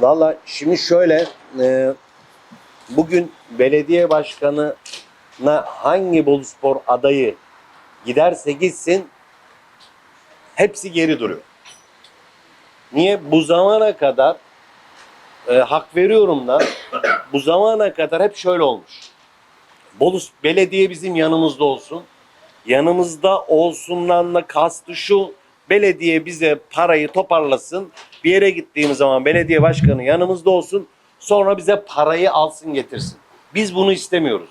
Valla şimdi şöyle e, bugün belediye başkanına hangi Boluspor adayı giderse gitsin hepsi geri duruyor. Niye? Bu zamana kadar e, hak veriyorum da bu zamana kadar hep şöyle olmuş. Bolus belediye bizim yanımızda olsun. Yanımızda olsundan da kastı şu belediye bize parayı toparlasın. Bir yere gittiğimiz zaman belediye başkanı yanımızda olsun. Sonra bize parayı alsın getirsin. Biz bunu istemiyoruz.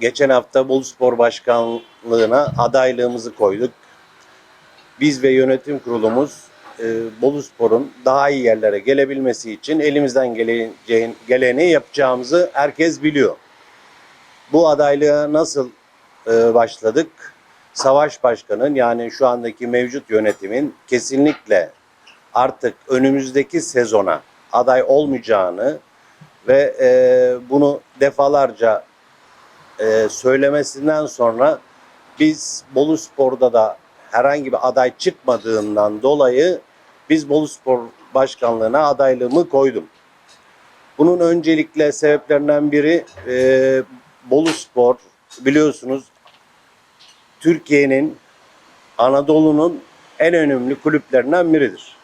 Geçen hafta Boluspor Başkanlığı'na adaylığımızı koyduk. Biz ve yönetim kurulumuz e, Boluspor'un daha iyi yerlere gelebilmesi için elimizden geleceğin, geleni yapacağımızı herkes biliyor. Bu adaylığa nasıl e, başladık? Savaş Başkan'ın yani şu andaki mevcut yönetimin kesinlikle artık önümüzdeki sezona aday olmayacağını ve e, bunu defalarca e, söylemesinden sonra biz Bolu Spor'da da herhangi bir aday çıkmadığından dolayı biz Bolu Spor Başkanlığı'na adaylığımı koydum. Bunun öncelikle sebeplerinden biri e, Bolu Spor biliyorsunuz Türkiye'nin Anadolu'nun en önemli kulüplerinden biridir.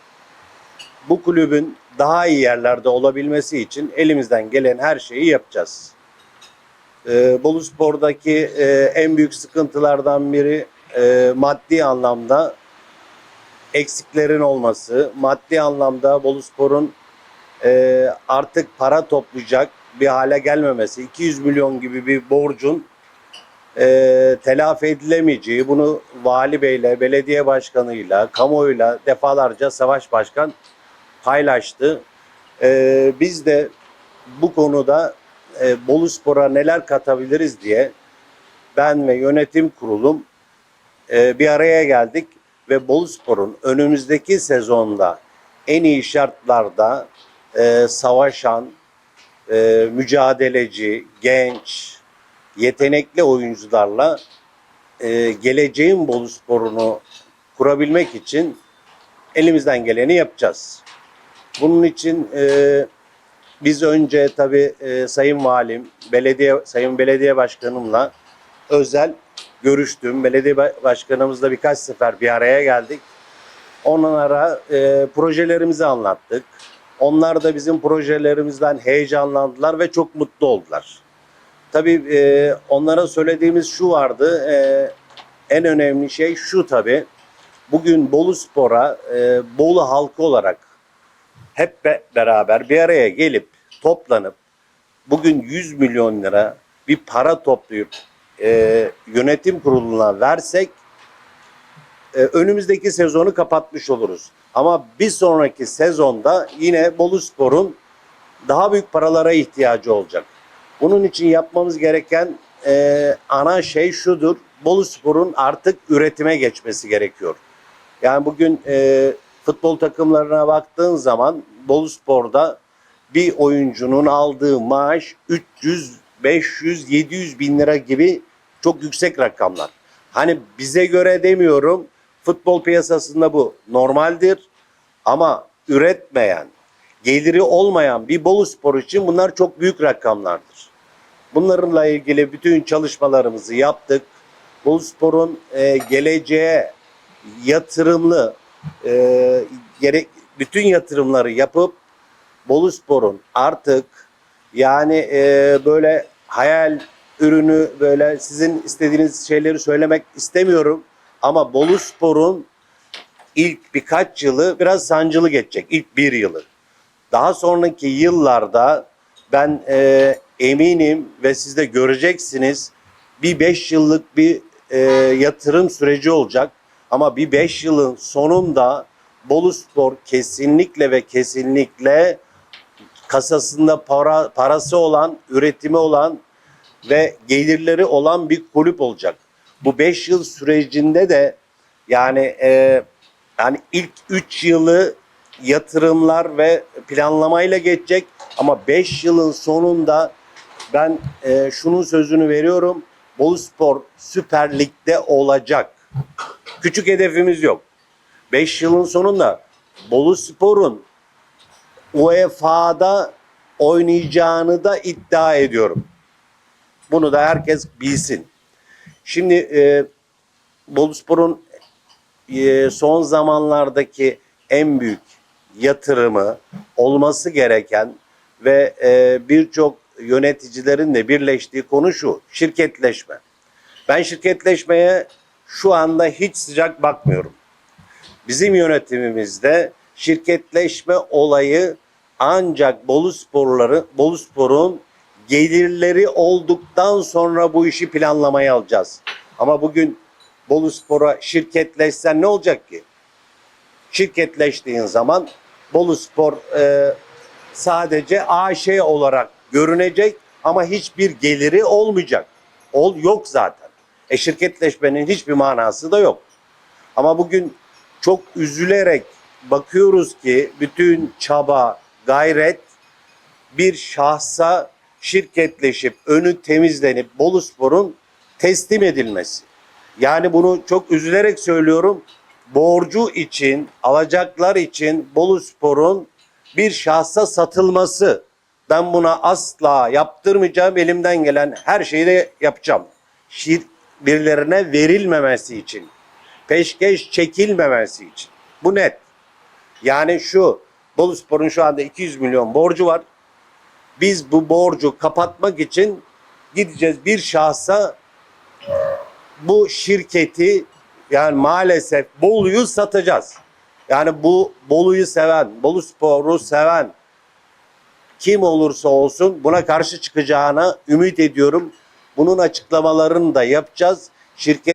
Bu kulübün daha iyi yerlerde olabilmesi için elimizden gelen her şeyi yapacağız. Ee, Bolu Spor'daki e, en büyük sıkıntılardan biri e, maddi anlamda eksiklerin olması, maddi anlamda Bolu Spor'un e, artık para toplayacak bir hale gelmemesi, 200 milyon gibi bir borcun e, telafi edilemeyeceği, bunu vali beyle, belediye başkanıyla, kamuoyuyla defalarca Savaş Başkan paylaştı. E, biz de bu konuda e, Bolu Spor'a neler katabiliriz diye ben ve yönetim kurulum e, bir araya geldik ve Bolu Spor'un önümüzdeki sezonda en iyi şartlarda e, savaşan, e, mücadeleci, genç, yetenekli oyuncularla e, geleceğin Bolu Spor'unu kurabilmek için elimizden geleni yapacağız. Bunun için e, biz önce tabii e, Sayın Valim, belediye Sayın Belediye Başkanımla özel görüştüm. Belediye ba- Başkanımızla birkaç sefer bir araya geldik. Onlara e, projelerimizi anlattık. Onlar da bizim projelerimizden heyecanlandılar ve çok mutlu oldular. Tabii e, onlara söylediğimiz şu vardı. e, en önemli şey şu tabii. Bugün Bolu Spor'a e, Bolu halkı olarak hep be- beraber bir araya gelip toplanıp bugün 100 milyon lira bir para toplayıp e, yönetim kuruluna versek e, önümüzdeki sezonu kapatmış oluruz. Ama bir sonraki sezonda yine Bolu Spor'un daha büyük paralara ihtiyacı olacak. Bunun için yapmamız gereken e, ana şey şudur. Bolu Spor'un artık üretime geçmesi gerekiyor. Yani bugün e, futbol takımlarına baktığın zaman Bolu Spor'da bir oyuncunun aldığı maaş 300, 500, 700 bin lira gibi çok yüksek rakamlar. Hani bize göre demiyorum futbol piyasasında bu normaldir ama üretmeyen, geliri olmayan bir Bolu Spor için bunlar çok büyük rakamlardır. Bunlarla ilgili bütün çalışmalarımızı yaptık. Bolu Spor'un e, geleceğe yatırımlı e, gerek bütün yatırımları yapıp Bolu Spor'un artık yani e, böyle hayal ürünü böyle sizin istediğiniz şeyleri söylemek istemiyorum ama Bolu Spor'un ilk birkaç yılı biraz sancılı geçecek. İlk bir yılı. Daha sonraki yıllarda ben e, eminim ve siz de göreceksiniz bir 5 yıllık bir e, yatırım süreci olacak. Ama bir 5 yılın sonunda Bolu Spor kesinlikle ve kesinlikle kasasında para parası olan, üretimi olan ve gelirleri olan bir kulüp olacak. Bu 5 yıl sürecinde de yani e, yani ilk 3 yılı yatırımlar ve planlamayla geçecek ama 5 yılın sonunda ben e, şunun sözünü veriyorum. Bolu Spor Süper Lig'de olacak. Küçük hedefimiz yok. 5 yılın sonunda Bolu Spor'un UEFA'da oynayacağını da iddia ediyorum. Bunu da herkes bilsin. Şimdi e, Boluspor'un e, son zamanlardaki en büyük yatırımı olması gereken ve e, birçok yöneticilerin de birleştiği konu şu şirketleşme. Ben şirketleşmeye şu anda hiç sıcak bakmıyorum. Bizim yönetimimizde şirketleşme olayı ancak Bolu Sporları, Bolu Spor'un gelirleri olduktan sonra bu işi planlamaya alacağız. Ama bugün Bolu Spor'a şirketleşsen ne olacak ki? Şirketleştiğin zaman Bolu Spor e, sadece AŞ olarak görünecek ama hiçbir geliri olmayacak. Ol yok zaten. E şirketleşmenin hiçbir manası da yok. Ama bugün çok üzülerek bakıyoruz ki bütün çaba, gayret bir şahsa şirketleşip önü temizlenip Boluspor'un teslim edilmesi. Yani bunu çok üzülerek söylüyorum. Borcu için, alacaklar için Boluspor'un bir şahsa satılması. Ben buna asla yaptırmayacağım. Elimden gelen her şeyi de yapacağım. Şir birilerine verilmemesi için. Peşkeş çekilmemesi için. Bu net. Yani şu Boluspor'un şu anda 200 milyon borcu var. Biz bu borcu kapatmak için gideceğiz bir şahsa bu şirketi yani maalesef Bolu'yu satacağız. Yani bu Bolu'yu seven, Bolu Spor'u seven kim olursa olsun buna karşı çıkacağına ümit ediyorum. Bunun açıklamalarını da yapacağız. Şirket